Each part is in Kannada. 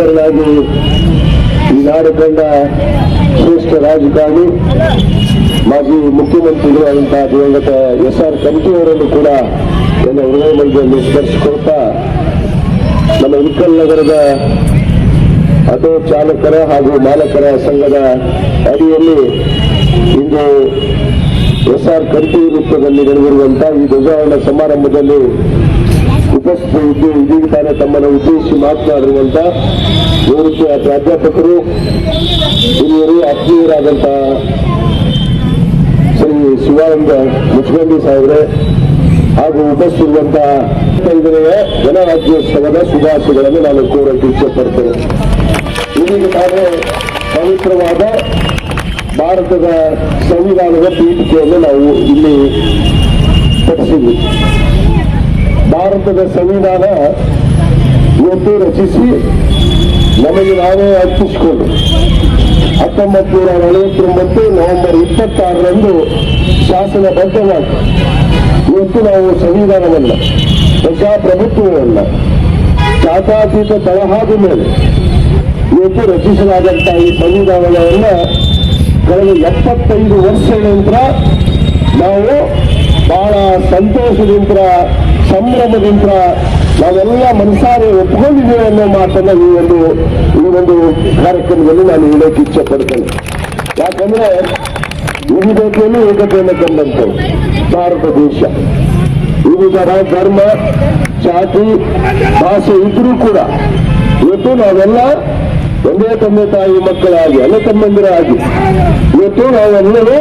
ಪ್ರಜಾಸತ್ತಾತ್ಮಕ ಅದೇ ತರನಾಗಿ ಈ ನಾಡು ಕಂಡ ಶ್ರೇಷ್ಠ ರಾಜಕಾರಣಿ ಮಾಜಿ ಮುಖ್ಯಮಂತ್ರಿಗಳು ಆದಂತಹ ದಿವಂಗತ ಎಸ್ ಆರ್ ಅವರನ್ನು ಕೂಡ ನನ್ನ ಹೃದಯ ಮಧ್ಯದಲ್ಲಿ ಸ್ಮರಿಸಿಕೊಳ್ತಾ ನಮ್ಮ ವಿಕಲ್ ನಗರದ ಆಟೋ ಚಾಲಕರ ಹಾಗೂ ಮಾಲಕರ ಸಂಘದ ಅಡಿಯಲ್ಲಿ ಇಂದು ಎಸ್ ಆರ್ ಕಂಠಿ ವೃತ್ತದಲ್ಲಿ ನಡೆದಿರುವಂತಹ ಈ ಧ್ವಜಾರೋಹಣ ಸಮಾರಂಭದಲ್ಲಿ ಉಪಸ್ಥಿತರಿದ್ದು ಇದೀಗ ತಾನೇ ತಮ್ಮನ್ನು ಉದ್ದೇಶಿಸಿ ಮಾತನಾಡಿರುವಂತ ನಿವೃತ್ತ ಪ್ರಾಧ್ಯಾಪಕರು, ಹಿರಿಯರು ಆತ್ಮೀಯರಾದಂತಹ ಶ್ರೀ ಶಿವಾನಂದ ಮುಚ್ಚಗಂಡಿ ಸಾಹೇಬ್ರೆ ಹಾಗೂ ಉಪಸ್ಥಿರುವಂತಹ ಐದನೆಯ ಗಣರಾಜ್ಯೋತ್ಸವದ ಶುಭಾಶಯಗಳನ್ನು ನಾನು ಕೋರಕ್ಕೆ ಇಚ್ಛಪಡ್ತೇನೆ ಇದೀಗ ತಾನೇ ಪವಿತ್ರವಾದ ಭಾರತದ ಸಂವಿಧಾನದ ಪೀಠಿಕೆಯನ್ನು ನಾವು ಇಲ್ಲಿ ಪಡಿಸಿದ್ವಿ ಭಾರತದ ಸಂವಿಧಾನ ಇವತ್ತು ರಚಿಸಿ ನಮಗೆ ನಾವೇ ಅರ್ಪಿಸಿಕೊಂಡು ಹತ್ತೊಂಬತ್ತು ನೂರ ನಲವತ್ತೊಂಬತ್ತು ನವೆಂಬರ್ ಇಪ್ಪತ್ತಾರರಂದು ಶಾಸನಬದ್ಧವಾಗಿ ಇವತ್ತು ನಾವು ಸಂವಿಧಾನವನ್ನ, ಪ್ರಜಾಪ್ರಭುತ್ವವನ್ನ ಜಾತಾತೀತ ತಳಹಾದ ಮೇಲೆ ಇವತ್ತು ರಚಿಸಲಾದಂತಹ ಈ ಸಂವಿಧಾನವನ್ನ ಕಳೆದ ಎಪ್ಪತ್ತೈದು ವರ್ಷಗಳ ನಂತರ ನಾವು ಬಹಳ ಸಂತೋಷದಿಂದ ಸಂಭ್ರಮದಿಂದ ನಾವೆಲ್ಲ ಮನಸಾರೆ ಒಪ್ಕೊಂಡಿದ್ದೇವೆ ಅನ್ನೋ ಮಾತನ್ನ ಈ ಒಂದು ಈ ಒಂದು ಕಾರ್ಯಕ್ರಮದಲ್ಲಿ ನಾನು ಹೇಳೋಕೆ ಇಚ್ಛೆ ಪಡ್ತೇನೆ ಯಾಕಂದ್ರೆ ವಿವಿಧತೆಯಲ್ಲಿ ಏಕತೆಯನ್ನು ಕಂಡಂಥವು ಭಾರತ ದೇಶ. ವಿವಿಧ ಧರ್ಮ, ಜಾತಿ, ಭಾಷೆ ಇದ್ರೂ ಕೂಡ ಇವತ್ತು ನಾವೆಲ್ಲ ಒಂದೇ ತಂದೆ ತಾಯಿ ಮಕ್ಕಳಾಗಿ ಅಲ್ಲ ತಮ್ಮಂದಿರಾಗಿ ಇವತ್ತು ನಾವೆಲ್ಲರೂ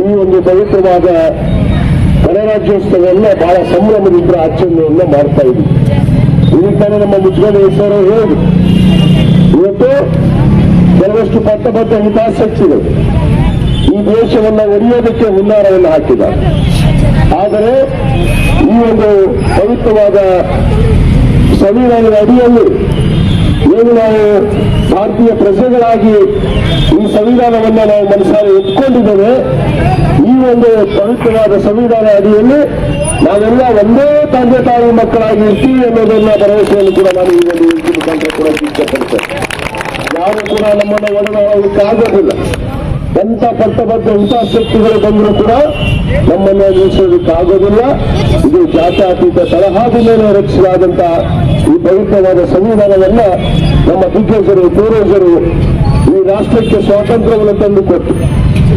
ಈ ಒಂದು ಪವಿತ್ರವಾದ ಗಣರಾಜ್ಯೋತ್ಸವವನ್ನ ಬಹಳ ಸಂಭ್ರಮದಿಂದ ಆಚರಣೆಯನ್ನ ಮಾಡ್ತಾ ಇದ್ವಿ. ಈ ತಾನೇ ನಮ್ಮ ಮುಜುಗಡೆ ಹೆಸರು ಹೇಳಿ. ಇವತ್ತು ಕೆಲವಷ್ಟು ಪಟ್ಟಬದ್ಧ ಹಿತಾಸಕ್ತಿಗಳು ಈ ದೇಶವನ್ನ ಒಡೆಯೋದಕ್ಕೆ ಹುನ್ನಾರವನ್ನು ಹಾಕಿದ ಆದರೆ ಈ ಒಂದು ಪವಿತ್ರವಾದ ಸಂವಿಧಾನದ ಅಡಿಯಲ್ಲಿ ಏನು ನಾವು ಭಾರತೀಯ ಪ್ರಜೆಗಳಾಗಿ ಈ ಸಂವಿಧಾನವನ್ನ ನಾವು ಮನಸ್ಸಾರೆ ಒಪ್ಕೊಂಡಿದ್ದೇವೆ ಈ ಒಂದು ಪವಿತ್ರವಾದ ಸಂವಿಧಾನ ಅಡಿಯಲ್ಲಿ ನಾವೆಲ್ಲ ಒಂದೇ ತಂದೆ ತಾಯಿ ಮಕ್ಕಳಾಗಿ ಇರ್ತೀವಿ ಅನ್ನೋದನ್ನ ಭರವಸೆಯನ್ನು ಕೂಡ ನಾನು ಈ ಒಂದು ಮುಖಾಂತರ ಕೂಡ ಇಷ್ಟಪಡ್ತೇನೆ ಯಾರು ಕೂಡ ನಮ್ಮನ್ನು ಒಡನಾಡಲಿಕ್ಕೆ ಆಗೋದಿಲ್ಲ. ಎಂತ ಪಟ್ಟಬದ್ಧ ಹಿತಾಸಕ್ತಿಗಳು ಬಂದರೂ ಕೂಡ ನಮ್ಮನ್ನು ನಿಲ್ಲಿಸೋದಕ್ಕೆ ಆಗೋದಿಲ್ಲ. ಇದು ಜಾತ್ಯಾತೀತ ತರಹಾದ ಮೇಲೆ ರಚಿಸಲಾದಂತಹ ಈ ಪವಿತ್ರವಾದ ಸಂವಿಧಾನವನ್ನ ನಮ್ಮ ದಿಗ್ಗಜರು, ಪೂರ್ವಜರು ಈ ರಾಷ್ಟ್ರಕ್ಕೆ ಸ್ವಾತಂತ್ರ್ಯವನ್ನು ತಂದುಕೊಟ್ಟು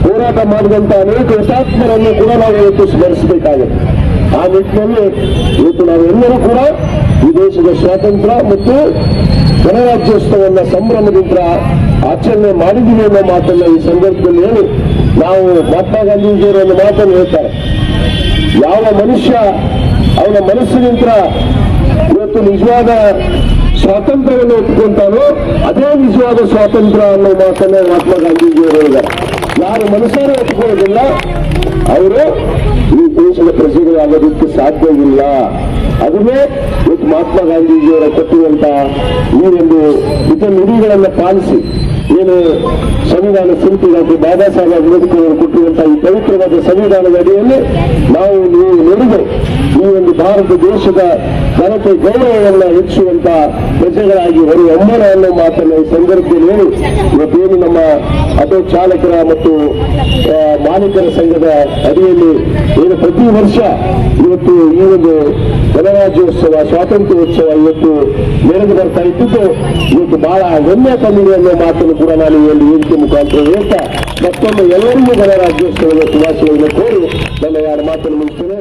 ಹೋರಾಟ ಮಾಡಿದಂತಹ ಅನೇಕ ಹುತಾತ್ಮರನ್ನು ಕೂಡ ನಾವು ಇವತ್ತು ಸ್ಮರಿಸಬೇಕಾಗಿದೆ. ಆ ನಿಟ್ಟಿನಲ್ಲಿ ಇವತ್ತು ನಾವೆಲ್ಲರೂ ಕೂಡ ಈ ದೇಶದ ಸ್ವಾತಂತ್ರ್ಯ ಮತ್ತು ಗಣರಾಜ್ಯೋತ್ಸವನ್ನ ಸಂಭ್ರಮದಿಂದ ಆಚರಣೆ ಮಾಡಿದ್ದೀವಿ ಅನ್ನೋ ಮಾತನ್ನ ಈ ಸಂದರ್ಭದಲ್ಲಿ ಹೇಳಿ ನಾವು ಮಹಾತ್ಮ ಗಾಂಧೀಜಿಯವರು ಒಂದು ಮಾತನ್ನು ಹೇಳ್ತಾರೆ. ಯಾವ ಮನುಷ್ಯ ಅವನ ಮನಸ್ಸಿನಿಂದ ಇವತ್ತು ನಿಜವಾದ ಸ್ವಾತಂತ್ರ್ಯವನ್ನು ಒಪ್ಪಿಕೊಂತಾನೋ ಅದೇ ನಿಜವಾದ ಸ್ವಾತಂತ್ರ್ಯ ಅನ್ನೋ ಮಾತನ್ನ ಮಹಾತ್ಮ ಗಾಂಧೀಜಿಯವರು ಹೇಳಿದ್ದಾರೆ. ಯಾರು ಮನುಷ್ಯರು ಒಪ್ಪಿಕೊಳ್ಳೋದಿಲ್ಲ ಅವರು ಈ ದೇಶದ ಪ್ರಜೆಗಳಾಗೋದಕ್ಕೆ ಸಾಧ್ಯವಿಲ್ಲ ಅದನ್ನೇ ಇವತ್ತು ಮಹಾತ್ಮ ಗಾಂಧೀಜಿಯವರ ಕೊಟ್ಟಿರುವಂತಹ ಈ ಒಂದು ಹಿತ ನುಡಿಗಳನ್ನ ಪಾಲಿಸಿ ಏನು ಸಂವಿಧಾನ ಶಿಲ್ಪಿಗಾಗಿ ಬಾಬಾ ಸಾಹೇಬ್ ಅಂಬೇಡ್ಕರ್ ಕೊಟ್ಟಿರುವಂತಹ ಈ ಪವಿತ್ರವಾದ ಸಂವಿಧಾನದ ಅಡಿಯಲ್ಲಿ ನಾವು ನೀವು ನಡೆದು ಈ ಒಂದು ಭಾರತ ದೇಶದ ಜನತೆ ಗೌರವವನ್ನು ಹೆಚ್ಚುವಂತಹ ಪ್ರಜೆಗಳಾಗಿ ಹೊರ ಒಮ್ಮನ ಅನ್ನೋ ಮಾತನ್ನು ಈ ಸಂದರ್ಭದಲ್ಲಿ ಹೇಳಿ ಇವತ್ತೇನು ನಮ್ಮ ಆಟೋ ಚಾಲಕರ ಮತ್ತು ಮಾಲೀಕರ ಸಂಘದ ಅಡಿಯಲ್ಲಿ ಏನು ಪ್ರತಿ ವರ್ಷ ಇವತ್ತು ಈ ಒಂದು ಗಣರಾಜ್ಯೋತ್ಸವ, ಸ್ವಾತಂತ್ರ್ಯೋತ್ಸವ ಇವತ್ತು ನೆರೆದು ಬರ್ತಾ ಇದ್ದಿದ್ದು, ಇವತ್ತು ಬಹಳ ಹೆಮ್ಮೆ ತಂದಿದೆ ಅನ್ನೋ ಮಾತನ್ನು ಒಂದು ವೇದಿಕೆ ಮುಖಾಂತರ ಹೇಳ್ತಾ ಮತ್ತೊಮ್ಮೆ ಎಲ್ಲರಿಗೂ ಗಣರಾಜ್ಯೋತ್ಸವದ ಶುಭಾಶಯವನ್ನು ಕೋರಿ ನನ್ನ ಯಾರ ಮಾತನ್ನು ಮುಗಿಸ್ತೇನೆ.